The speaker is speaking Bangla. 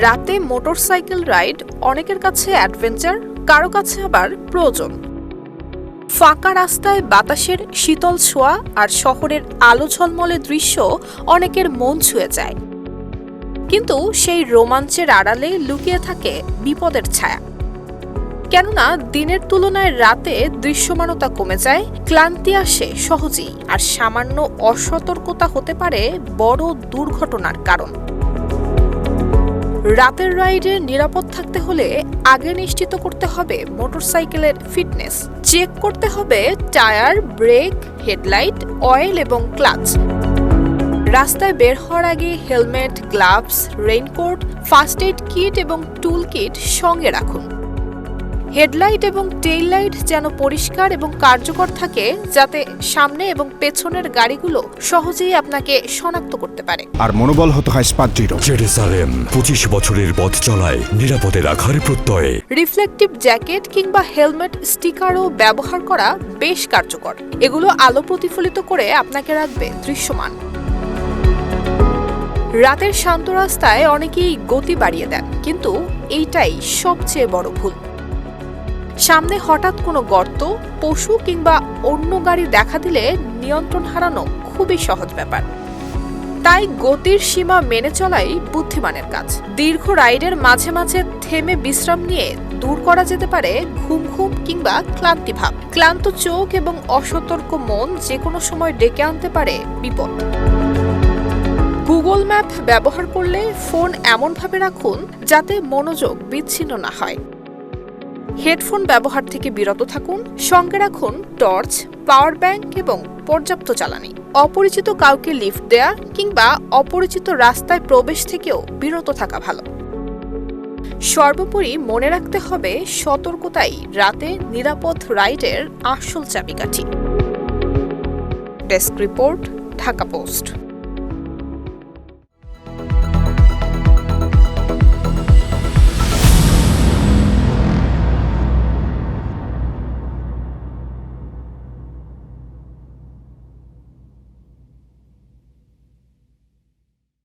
রাতে মোটরসাইকেল রাইড, অনেকের কাছে অ্যাডভেঞ্চার, কারও কাছে আবার প্রয়োজন। ফাঁকা রাস্তায় বাতাসের শীতল ছোঁয়া আর শহরের আলো ঝলমলে দৃশ্য অনেকের মন ছুঁয়ে যায়। কিন্তু সেই রোমাঞ্চের আড়ালে লুকিয়ে থাকে বিপদের ছায়া। কেননা দিনের তুলনায় রাতে দৃশ্যমানতা কমে যায়, ক্লান্তি আসে সহজেই, আর সামান্য অসতর্কতা হতে পারে বড় দুর্ঘটনার কারণ। রাতের রাইডে নিরাপদ থাকতে হলে আগে নিশ্চিত করতে হবে মোটরসাইকেলের ফিটনেস। চেক করতে হবে টায়ার, ব্রেক, হেডলাইট, অয়েল এবং ক্লাচ। রাস্তায় বের হওয়ার আগে helmet, gloves, raincoat, first aid kit এবং টুল কিট সঙ্গে রাখুন। হেডলাইট এবং টেইল লাইট যেন পরিষ্কার এবং কার্যকর থাকে যাতে সামনে এবং পেছনের গাড়িগুলো সহজেই আপনাকে শনাক্ত করতে পারে। আর মনোবল হতে হয় স্পাত জেরুসালেম পঁচিশ বছরের পথ চলায় নিরাপদে রাখার প্রত্যয়ে। রিফ্লেকটিভ জ্যাকেট কিংবা হেলমেট স্টিকারও ব্যবহার করা বেশ কার্যকর। এগুলো আলো প্রতিফলিত করে আপনাকে রাখবে দৃশ্যমান। রাতের শান্ত রাস্তায় অনেকেই গতি বাড়িয়ে দেন কিন্তু এইটাই সবচেয়ে বড় ভুল। সামনে হঠাৎ কোনো গর্ত, পশু কিংবা অন্য গাড়ি দেখা দিলে নিয়ন্ত্রণ হারানো খুবই সহজ ব্যাপার। তাই গতির সীমা মেনে চলাই বুদ্ধিমানের কাজ। দীর্ঘ রাইডের মাঝে মাঝে থেমে বিশ্রাম নিয়ে দূর করা যেতে পারে ঘুম ঘুম কিংবা ক্লান্তি ভাব। ক্লান্ত চোখ এবং অসতর্ক মন যে কোনো সময় ডেকে আনতে পারে বিপদ। গুগল ম্যাপ ব্যবহার করলে ফোন এমনভাবে রাখুন যাতে মনোযোগ বিচ্ছিন্ন না হয়। হেডফোন ব্যবহার থেকে বিরত থাকুন, সঙ্গে রাখুন টর্চ, পাওয়ার ব্যাংক এবং পর্যাপ্ত জ্বালানি। অপরিচিত কাউকে লিফট দেয়া কিংবা অপরিচিত রাস্তায় প্রবেশ থেকেও বিরত থাকা ভালো। সর্বোপরি মনে রাখতে হবে সতর্কতাই রাতে নিরাপদ রাইডের আসল চাবিকাঠি। Desk report, Dhaka Post.